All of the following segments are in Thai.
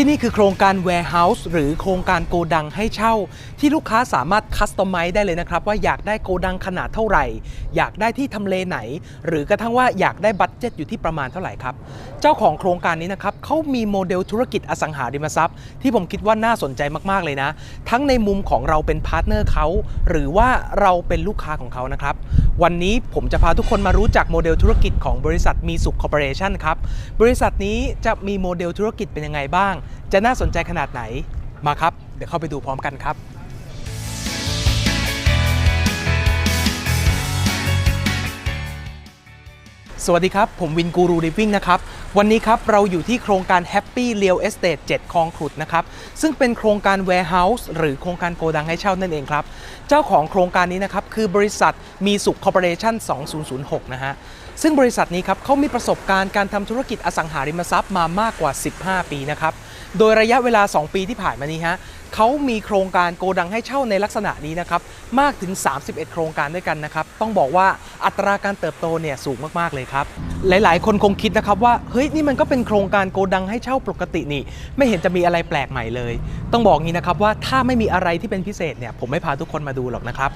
ที่นี่คือโครงการ warehouse หรือโครงการโกดังให้เช่า ที่ลูกค้าสามารถคัสตอมไมซ์ได้เลยนะครับ ว่าอยากได้โกดังขนาดเท่าไหร่ อยากได้ที่ทำเลไหน หรือกระทั่งว่าอยากได้บัตเจ็ตอยู่ที่ประมาณเท่าไหร่ครับ เจ้าของโครงการนี้นะครับเขามีโมเดลธุรกิจอสังหาริมทรัพย์ ที่ผมคิดว่าน่าสนใจมากๆเลยนะ ทั้งในมุมของเราเป็นพาร์ทเนอร์เขาหรือว่าเราเป็นลูกค้าของเขานะครับวันนี้ผมจะพาทุกคนมารู้จักโมเดลธุรกิจของบริษัทมีสุขคอร์ปอเรชั่นครับบริษัทนี้จะมีโมเดลธุรกิจเป็นยังไงบ้างจะน่าสนใจขนาดไหนมาครับ เดี๋ยวเข้าไปดูพร้อมกันครับสวัสดีครับ ผมวินกูรูริฟวิ่งนะครับ วันนี้ครับ เราอยู่ที่โครงการ Happy Real Estate 7คลองขุดนะครับ ซึ่งเป็นโครงการ Warehouse หรือโครงการโกดังให้เช่านั่นเองครับ เจ้าของโครงการนี้นะครับ คือบริษัทมีสุขคอร์ปอเรชั่น 2006 นะฮะ ซึ่งบริษัทนี้ครับเขามีประสบการณ์การทำธุรกิจอสังหาริมทรัพย์มามากกว่า 15 ปีนะครับ โดยระยะเวลา 2 ปีที่ผ่านมานี้ฮะเขามีโครงการโกดังให้เช่าในลักษณะนี้นะครับมากถึง 31 โครงการด้วยกันนะครับ ต้องบอกว่าอัตราการเติบโตเนี่ยสูงมากๆเลยครับหลาย ๆ คนคงคิดนะครับว่าเฮ้ยนี่มันก็เป็นโครงการโกดังให้เช่าปกตินี่ ไม่เห็นจะมีอะไรแปลกใหม่เลย ต้องบอกงี้นะครับว่าถ้าไม่มีอะไรที่เป็นพิเศษเนี่ยผมไม่พาทุกคนมาดูหรอกนะครับ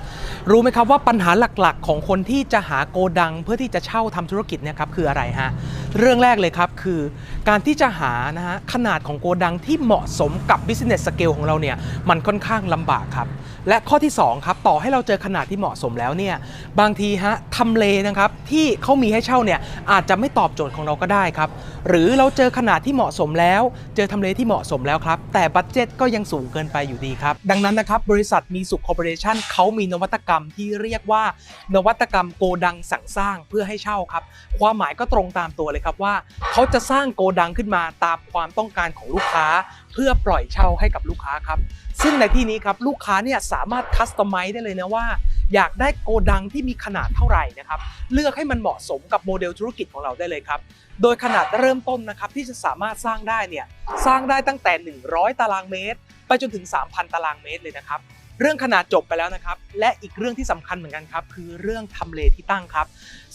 รู้ไหมครับว่าปัญหาหลัก ๆ ของคนที่จะหาโกดัง เพื่อที่จะเช่าทำธุรกิจเนี่ยครับคืออะไรฮะเรื่องแรกเลยครับคือ การที่จะหานะฮะขนาดของโกดังที่เหมาะสมกับ business scale ของเราเนี่ยมันค่อนข้างลำบากครับและข้อที่2ครับต่อให้เราเจอขนาดที่เหมาะสมแล้วเนี่ยบางทีฮะทำเลนะครับที่เขามีให้เช่าเนี่ยอาจจะไม่ตอบโจทย์ของเราก็ได้ครับ หรือเราเจอขนาดที่เหมาะสมแล้ว เจอทำเลที่เหมาะสมแล้วครับ แต่บัตเจ็ตก็ยังสูงเกินไปอยู่ดีครับ ดังนั้นนะครับ บริษัทมีสุขคอร์ปอเรชั่นเขามีนวัตกรรมที่เรียกว่า นวัตกรรมโกดังสั่งสร้างเพื่อให้เช่าครับ ความหมายก็ตรงตามตัวเลยครับว่า เขาจะสร้างโกดังขึ้นมาตามความต้องการของลูกค้า เพื่อปล่อยเช่าให้กับลูกค้าครับ ซึ่งในที่นี้ครับลูกค้าเนี่ยสามารถคัสตอมไมซ์ได้เลยนะว่า อยากได้โกดังที่มีขนาดเท่าไหร่นะครับเลือกให้มันเหมาะสมกับโมเดลธุรกิจของเราได้เลยครับโดยขนาดเริ่มต้นนะครับที่จะสามารถสร้างได้เนี่ยสร้างได้ตั้งแต่ 100 ตารางเมตร ไปจนถึง 3,000 ตารางเมตรเลยนะครับเรื่องขนาดจบไปแล้วนะครับ และอีกเรื่องที่สำคัญเหมือนกันครับ คือเรื่องทำเลที่ตั้งครับ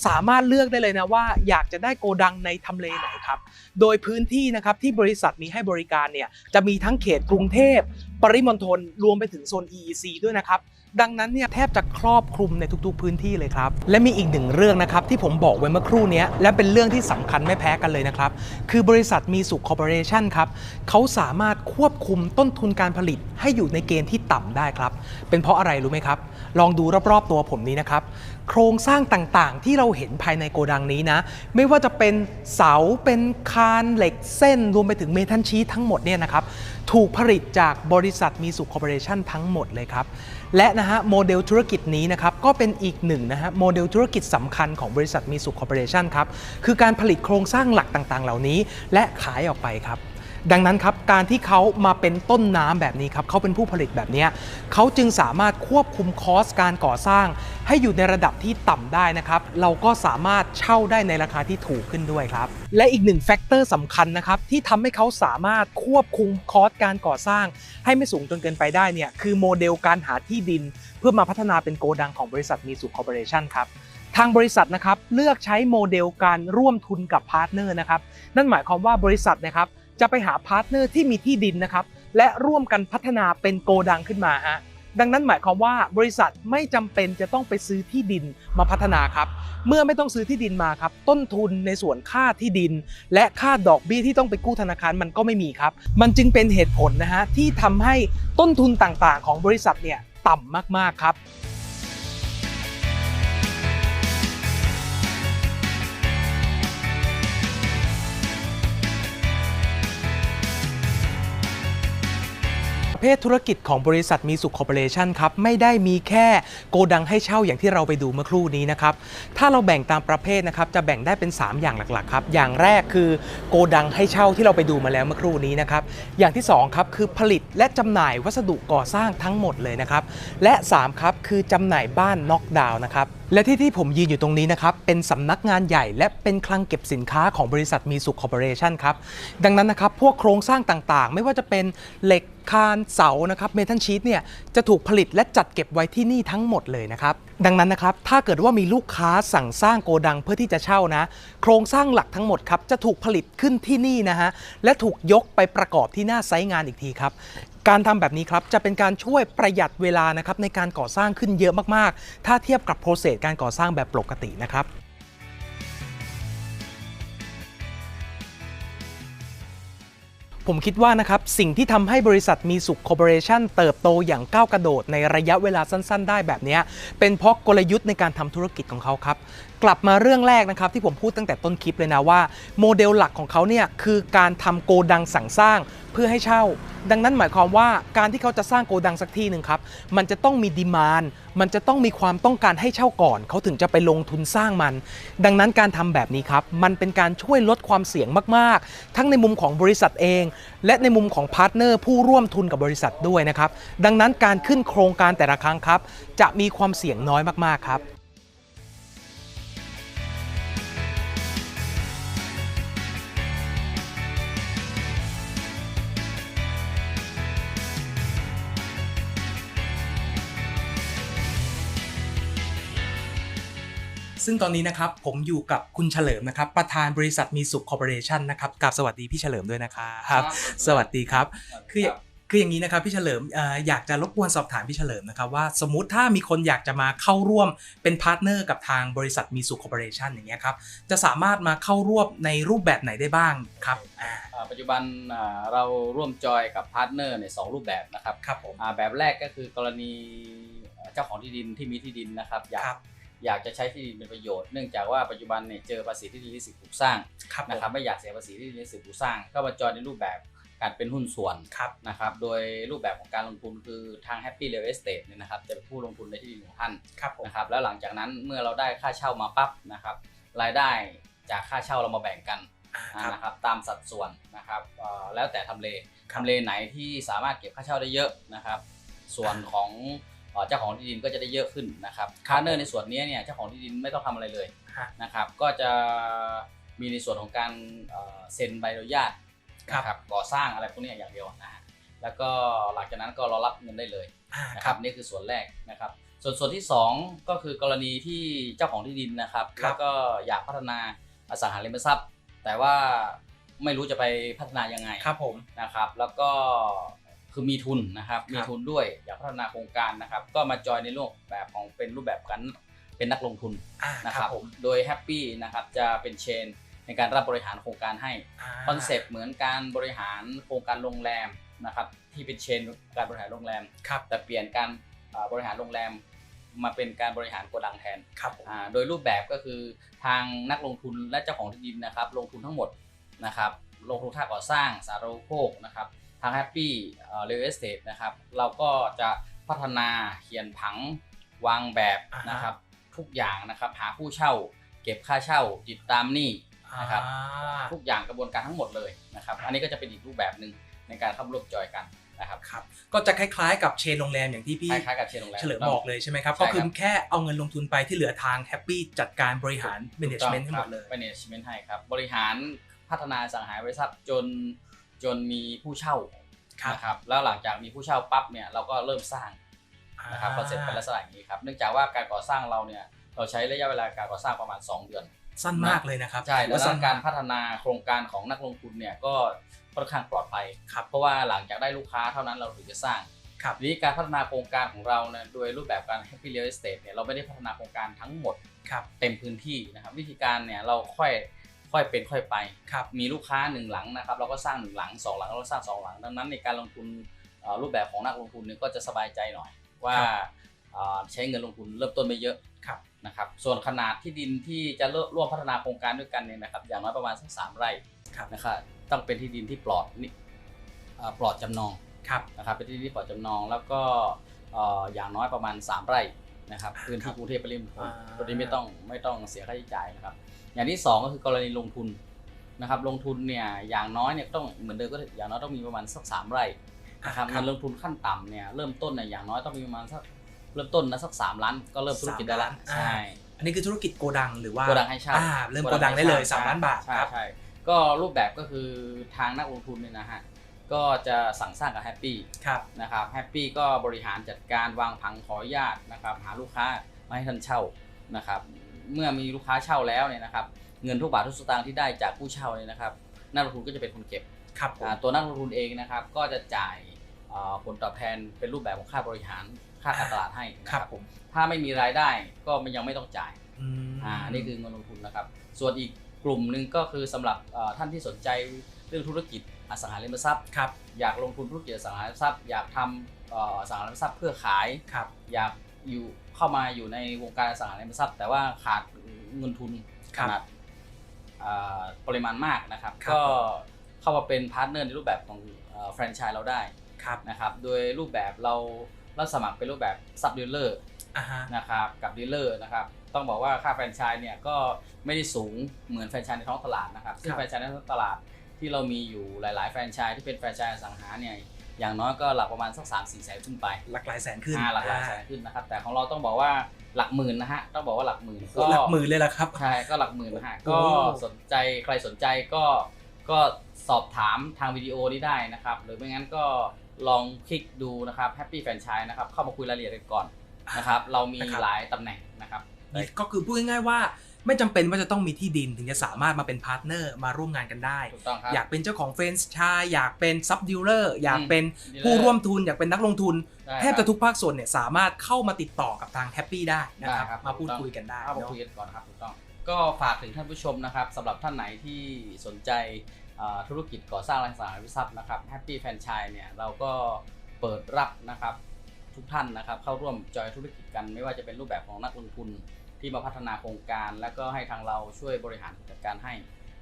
สามารถเลือกได้เลยนะว่าอยากจะได้โกดังในทำเลไหนครับโดยพื้นที่นะครับที่บริษัทมีให้บริการเนี่ยจะมีทั้งเขตกรุงเทพ ปริมณฑลรวมไปถึงโซน EEC ด้วยนะครับดังนั้นเนี่ยแทบจะครอบคลุมในทุกๆพื้นที่เลยครับ และมีอีกหนึ่งเรื่องนะครับที่ผมบอกไว้เมื่อครู่นี้และเป็นเรื่องที่สำคัญไม่แพ้กันเลยนะครับ คือบริษัทมีสุขคอร์ปอเรชั่นครับเขาสามารถควบคุมต้นทุนการผลิตให้อยู่ในเกณฑ์ที่ต่ำได้ครับ เป็นเพราะอะไรรู้ไหมครับ ลองดูรอบๆตัวผมนี้นะครับ โครงสร้างต่างๆ ที่เราเห็นภายในโกดังนี้นะ ไม่ว่าจะเป็นเสาเป็นคานเหล็กเส้นรวมไปถึงเมทัลชีททั้งหมดเนี่ยนะครับถูกผลิตจากบริษัทมีสุขคอร์ปอเรชั่นทั้งหมดเลยครับ และนะฮะโมเดลธุรกิจนี้นะครับก็เป็นอีกหนึ่งนะฮะโมเดลธุรกิจสำคัญของบริษัทมีสุขคอร์ปอเรชั่นครับคือการผลิตโครงสร้างหลักต่างๆ เหล่านี้ และขายออกไปครับ ดังนั้นครับการที่เขามาเป็นต้นน้ำแบบนี้ครับเขาเป็นผู้ผลิตแบบนี้เขาจึงสามารถควบคุมคอสการก่อสร้าง ให้อยู่ในระดับที่ต่ำได้นะครับ เราก็สามารถเช่าได้ในราคาที่ถูกขึ้นด้วยครับ และอีกหนึ่งแฟกเตอร์สำคัญนะครับที่ทำให้เขาสามารถควบคุมคอสการก่อสร้าง ให้ไม่สูงจนเกินไปได้เนี่ยคือโมเดลการหาที่ดิน เพื่อมาพัฒนาเป็นโกดังของบริษัทมีสุคอร์ปอเรชั่นครับทางบริษัทนะครับเลือกใช้โมเดลการร่วมทุนกับพาร์ทเนอร์นะครับนั่นหมายความว่าบริษัทนะครับ จะไปหาพาร์ทเนอร์ที่มีที่ดินนะครับ และร่วมกันพัฒนาเป็นโกดังขึ้นมาฮะดังนั้นหมายความว่าบริษัทไม่จำเป็นจะต้องไปซื้อที่ดินมาพัฒนาครับ เมื่อไม่ต้องซื้อที่ดินมาครับ ต้นทุนในส่วนค่าที่ดิน และค่าดอกเบี้ยที่ต้องไปกู้ธนาคารมันก็ไม่มีครับ มันจึงเป็นเหตุผลนะฮะที่ทำให้ต้นทุนต่างๆ ของบริษัทเนี่ยต่ำมากๆครับ ภทธุรกิจของบริษัทมีสุขคอร์ปอเรชันครับไม่ได้มีแค่โกดังให้เช่าอย่างที่เราไปดูเมื่อครู่นี้นะครับถ้าเราแบ่งตามประเภทนะครับจะแบ่งได้เป็น 3 อย่างหลักๆครับอย่างแรกคือโกดังให้เช่าที่เราไปดูมาแล้วเมื่อครู่นี้นะครับอย่างที่2ครับคือผลิตและจำหน่ายวัสดุก่อสร้างทั้งหมดเลยนะครับและ3ครับคือจำหน่ายบ้านน็อกดาวน์นะครับ และที่ที่ผมยืนอยู่ตรงนี้นะครับ เป็นสำนักงานใหญ่และเป็นคลังเก็บสินค้าของบริษัทมีสุขคอร์ปอเรชันครับ ดังนั้นนะครับ พวกโครงสร้างต่างๆ ไม่ว่าจะเป็นเหล็กคานเสานะครับเมทัลชีตเนี่ยจะถูกผลิตและจัดเก็บไว้ที่นี่ทั้งหมดเลยนะครับดังนั้นนะครับ ถ้าเกิดว่ามีลูกค้าสั่งสร้างโกดังเพื่อที่จะเช่านะ โครงสร้างหลักทั้งหมดครับ จะถูกผลิตขึ้นที่นี่นะฮะ และถูกยกไปประกอบที่หน้าไซต์งานอีกทีครับ การทำแบบนี้ครับ จะเป็นการช่วยประหยัดเวลานะครับในการก่อสร้างขึ้นเยอะมาก ๆ ถ้าเทียบกับโปรเซสการก่อสร้างแบบปกตินะครับ ผมคิดว่านะครับ สิ่งที่ทำให้บริษัทมีสุขคอร์ปอเรชั่นเติบโตอย่างก้าวกระโดดในระยะเวลาสั้นๆ ได้แบบนี้ เป็นเพราะกลยุทธ์ในการทำธุรกิจของเขาครับ กลับมาเรื่องแรกนะครับ ที่ผมพูดตั้งแต่ต้นคลิปเลยนะว่า โมเดลหลักของเขาเนี่ยคือการทำโกดังสั่งสร้างเพื่อให้เช่า ดังนั้นหมายความว่าการที่เขาจะสร้างโกดังสักที่หนึ่งครับ มันจะต้องมีดีมานมันจะต้องมีความต้องการให้เช่าก่อน เขาถึงจะไปลงทุนสร้างมัน ดังนั้นการทำแบบนี้ครับ มันเป็นการช่วยลดความเสี่ยงมาก ๆ ทั้งในมุมของบริษัทเอง และในมุมของพาร์ทเนอร์ผู้ร่วมทุนกับบริษัทด้วยนะครับ ดังนั้นการขึ้นโครงการแต่ละครั้งครับ จะมีความเสี่ยงน้อยมาก ๆ ครับ ซึ่งตอนนี้นะครับผมอยู่กับคุณเฉลิมนะครับ ประธานบริษัทมีสุขคอร์ปอเรชั่นนะครับกับสวัสดีพี่เฉลิมด้วยนะครับ สวัสดีครับ คือคืออย่างนี้นะครับพี่เฉลิมเอ่ออยากจะรบกวนสอบถามพี่เฉลิมนะครับว่าสมมุติถ้ามีคนอยากจะมาเข้าร่วมเป็นพาร์ทเนอร์กับทางบริษัทมีสุขคอร์ปอเรชั่นอย่างเงี้ยครับจะสามารถมาเข้าร่วมในรูปแบบไหนได้บ้างครับอ่าอ่าปัจจุบันอ่าเราร่วมจอยกับพาร์ทเนอร์ในสองรูปแบบนะครับครับผมอ่าแบบแรกก็คือกรณีเอ่อเจ้าของที่ดินที่มีที่ดินนะครับอยากครับ อยากจะใช้ที่ดินเป็นประโยชน์เนื่องจากว่าปัจจุบันเนี่ยเจอภาษีที่ดินลิขสิทธิ์ปลูกสร้างครับผมนะครับไม่อยากเสียภาษีที่ดินลิขสิทธิ์ปลูกสร้าง ก็มาจอยในรูปแบบการเป็นหุ้นส่วนครับนะครับโดยรูปแบบของการลงทุนคือทาง Happy Real Estate เนี่ยนะครับจะเป็นผู้ลงทุนในที่ดินของท่านครับผมนะครับแล้วหลังจากนั้นเมื่อเราได้ค่าเช่ามาปั๊บนะครับรายได้จากค่าเช่าเรามาแบ่งกันอ่าครับ นะครับตามสัดส่วนนะครับเอ่อแล้วแต่ทำเลครับ ทำเลไหนที่สามารถเก็บค่าเช่าได้เยอะนะครับ ส่วนของ เอ่อเจ้าของที่ดินก็จะได้เยอะขึ้นนะครับครับพาร์ทเนอร์ในส่วนนี้เนี่ยเจ้าของที่ดินไม่ต้องทำอะไรเลยฮะนะครับก็จะมีในส่วนของการเอ่อเซ็นใบอนุญาตครับนะครับก่อสร้างอะไรพวกนี้อย่างเดียวนะฮะแล้วก็หลังจากนั้นก็รอรับเงินได้เลยอ่านะคครัรับบนี่คือส่วนแรกนะครับ ส่วนส่วนที่สองก็คือกรณีที่เจ้าของที่ดินนะครับครับแล้วก็อยากพัฒนาอสังหาริมทรัพย์ แต่ว่าไม่รู้จะไปพัฒนายังไงครับผมนะครับ แล้วก็ คือมีทุนนะครับครับ มีทุนด้วยอยากพัฒนาโครงการนะครับ ก็มาจอยในรูปแบบของเป็นรูปแบบกันเป็นนักลงทุนอ่านะคครัรับบผมโดยแฮปปี้นะครับจะเป็นเชนในการรับบริหารโครงการให้าคอนเซปต์เหมือนการบริหารโครงการโรงแรมนะครับที่เป็นเชนการบริหารโรงแรมครับแต่เปลี่ยนการอ่าบริหารโรงแรมมาเป็นการบริหารโกดังแทนครับผมอ่าโดยรูปแบบก็คือทางนักลงทุนและเจ้าของที่ดินนะครับ ลงทุนทั้งหมดนะครับลงทุนค่าก่อสร้างสาธารณูปโภคนะครับ ทาง Happy เรียลเอสเตทนะครับ เราก็จะพัฒนาเขียนผังวางแบบอ่าฮะนะครับ ทุกอย่างนะครับ หาผู้เช่า เก็บค่าเช่าติดตามหนี้นะครับอ่าทุกอย่างกระบวนการทั้งหมดเลยนะครับ อันนี้ก็จะเป็นอีกรูปแบบหนึ่งในการเข้าร่วมจอยกันนะครับครับก็จะคล้ายๆกับเชนโรงแรมอย่างที่พี่คล้ายๆกับเชนโรงแรมเฉลิมบอกเลยใช่ไหมครับใช่ก็ครับคือแค่เอาเงินลงทุนไปที่เหลือทางแฮปปี้จัดการบริหาร management ให้หมดเลยแมネจเมนต์ให้ครับ บริหารพัฒนาสังหาริมทรัพย์จน จนมีผู้เช่าครับ นะครับแล้วหลังจากมีผู้เช่าปั๊บเนี่ยเราก็เริ่มสร้างนะครับคอนเซ็ปต์เป็นลักษณะอย่างนี้ครับเนื่องจากว่าการก่อสร้างเราเนี่ยเราใช้ระยะเวลาการก่อสร้างประมาณ 2 เดือน สั้นมากเลยนะครับใช่ถือแล้วว่าสั้น การมากพัฒนาโครงการของนักลงทุนเนี่ยก็ค่อนข้างปลอดภัยครับเพราะว่าหลังจากได้ลูกค้าเท่านั้นเราถึงจะสร้างครับ ทีนี้การพัฒนาโครงการของเราเนี่ยโดยรูปแบบการ Happy Real Estate เนี่ยเราไม่ได้พัฒนาโครงการทั้งหมดครับ เต็มพื้นที่นะครับวิธีการเนี่ยเราค่อย ค่อยเป็นค่อยไป ครับ มีลูกค้าหนึ่งหลังนะครับ เราก็สร้างหนึ่งหลังสองหลังเราสร้างสองหลัง ดังนั้นในการลงทุนเอ่อรูปแบบของนักลงทุนเนี่ยก็จะสบายใจหน่อย ว่าครับเอ่อใช้เงินลงทุนเริ่มต้นไม่เยอะครับนะครับส่วนขนาดที่ดินที่จะร่วมพัฒนาโครงการด้วยกันเนี่ยนะครับ อย่างน้อยประมาณสักสามไร่ครับนะครับต้องเป็นที่ดินที่ปลอดนี่เอ่อปลอดจำนองครับนะครับเป็นที่ดินที่ปลอดจำนองแล้วก็เอ่ออย่างน้อยประมาณ 3 ไร่นะครับอ่าพื้นครัที่บกรุงเทพปริมณฑลอ่าตัวนี้ไม่ต้องไม่ต้องเสียค่าใช้จ่ายนะครับ อย่างที่ 2 ก็คือกรณีลงทุนนะครับลงทุนเนี่ยอย่างน้อยเนี่ยต้องเหมือนเดิมก็อย่างน้อยต้องมีประมาณสักสามไร่นะครับครัเงิบนลงทุนขั้นต่ำเนี่ยเริ่มต้นเนี่ยอย่างน้อยต้องมีประมาณสักเริ่มต้นนะสักสามล้านก็เริ่มธุรกิจได้ละสามล้านอ่าใช่อันนี้คือธุรกิจโกดังหรือว่าโกดังให้เช่าอ่าเริ่มโกดังได้เลย3ล้านบาทใช่ครับใช่ก็รูปแบบก็คือทางนักลงทุนเนี่ยนะฮะก็จะสั่งสร้างกับแฮปปี้ครับนะครับแฮปปี้ก็บริหารจัดการวางผังขออนุญาตนะครับหาลูกค้ามาให้ท่านเช่านะครับ เมื่อมีลูกค้าเช่าแล้วเนี่ยนะครับเงินทุกบาททุกสตางค์ที่ได้จากผู้เช่าเนี่ยนะครับนักลงทุนก็จะเป็นคนเก็บครับผมอ่าตัวนักลงทุนเองนะครับก็จะจ่ายเอ่อผลตอบแทนเป็นรูปแบบของค่าบริหารค่าการตลาดให้นะคครัรับบผมถ้าไม่มีรายได้ก็มันยังไม่ต้องจ่ายอืมอ่านี่คือเงินลงทุนนะครับ ส่วนอีกกลุ่มหนึ่งก็คือสำหรับเอ่อท่านที่สนใจเรื่องธุรกิจอสังหาริมทรัพย์ ครับ อยากลงทุนธุรกิจอสังหาริมทรัพย์ อยากทำเอ่ออสังหาริมทรัพย์เพื่อขาย ครับ อยากอยู่ เข้ามาอยู่ในวงการอสังหาริมทรัพย์ แต่ว่าขาดเงินทุนคขรับนาดอ่าปริมาณมากนะครับครับ ก็เข้ามาเป็นพาร์ทเนอร์ในรูปแบบของแฟรนไชส์เราได้ครับนะครับ โดยรูปแบบเราเราสมัครเป็นรูปแบบซับดีลเลอร์อ่าฮะนะครับกับดีลเลอร์นะครับต้องบอกว่าค่าแฟรนไชส์เนี่ยก็ไม่ได้สูงเหมือนแฟรนไชส์ในท้องตลาดนะครับซึ่งแฟรนไชส์ในท้องตลาดที่เรามีอยู่หลาย ๆ แฟรนไชส์ที่เป็นแฟรนไชส์อสังหาเนี่ย อย่างน้อยก็หลักประมาณสักสามสี่แสนขึ้นไปหลักหลายแสนขึ้นอ่าหลักหลายแสนขึ้นนะครับ แต่ของเราต้องบอกว่าหลักหมื่นนะฮะต้องบอกว่าหลักหมื่นโอ้โหหลักหมื่นเลยละครับใช่ก็หลักหมื่นนะฮะโอ้ก็สนใจใครสนใจก็ก็สอบถามทางวิดีโอนี้ได้นะครับ หรือไม่งั้นก็ลองคลิกดูนะครับแฮปปี้แฟรนไชส์นะครับเข้ามาคุยรายละเอียดกันก่อนนะครับ เรามีนะครับหลายตำแหน่งนะครับก็คือพูดง่ายๆว่า ไม่จำเป็นว่าจะต้องมีที่ดินถึงจะสามารถมาเป็นพาร์ทเนอร์มาร่วมงานกันได้ถูกต้องครับอยากเป็นเจ้าของเฟรนช์ชายอยากเป็นซับดิลเลอร์อยากเป็น dealer ผู้ร่วมทุน อยากเป็นนักลงทุนได้แทบจะทุกภาคส่วนเนี่ยสามารถเข้ามาติดต่อกับทางแฮปปี้ได้นะครับได้ครับมาพูดคุยกันได้เข้ามาเนาะคุยกันก่อนครับถูกต้องก็ฝากถึงท่านผู้ชมนะครับสำหรับท่านไหนที่สนใจเอ่อธุรกิจก่อสร้างอสังหาริมทรัพย์นะครับแฮปปี้แฟรนไชส์เนี่ยเราก็เปิดรับนะครับทุกท่านนะครับเข้าร่วมจอยธุรกิจกันไม่ว่าจะเป็นรูปแบบของนักลงทุน ที่มาพัฒนาโครงการ แล้วก็ให้ทางเราช่วยบริหารจัดการให้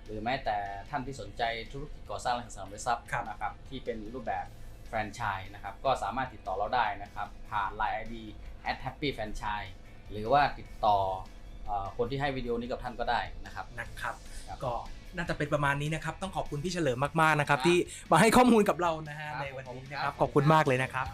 หรือแม้แต่ท่านที่สนใจธุรกิจก่อสร้างอสังหาริมทรัพย์ครับนะครับที่เป็นรูปแบบแฟรนไชส์นะครับก็สามารถติดต่อเราได้นะครับผ่าน Line ID at happy franchise หรือว่าติดต่อเอ่อคนที่ให้วิดีโอนี้กับท่านก็ได้นะครับนะครับครับก็น่าจะเป็นประมาณนี้นะครับ ต้องขอบคุณพี่เฉลิมมากๆนะครับครับที่มาให้ข้อมูลกับเรานะฮะครับในวันขอบคุนี้ณนะคครัรับบขอบคุณมากเลยนะครับ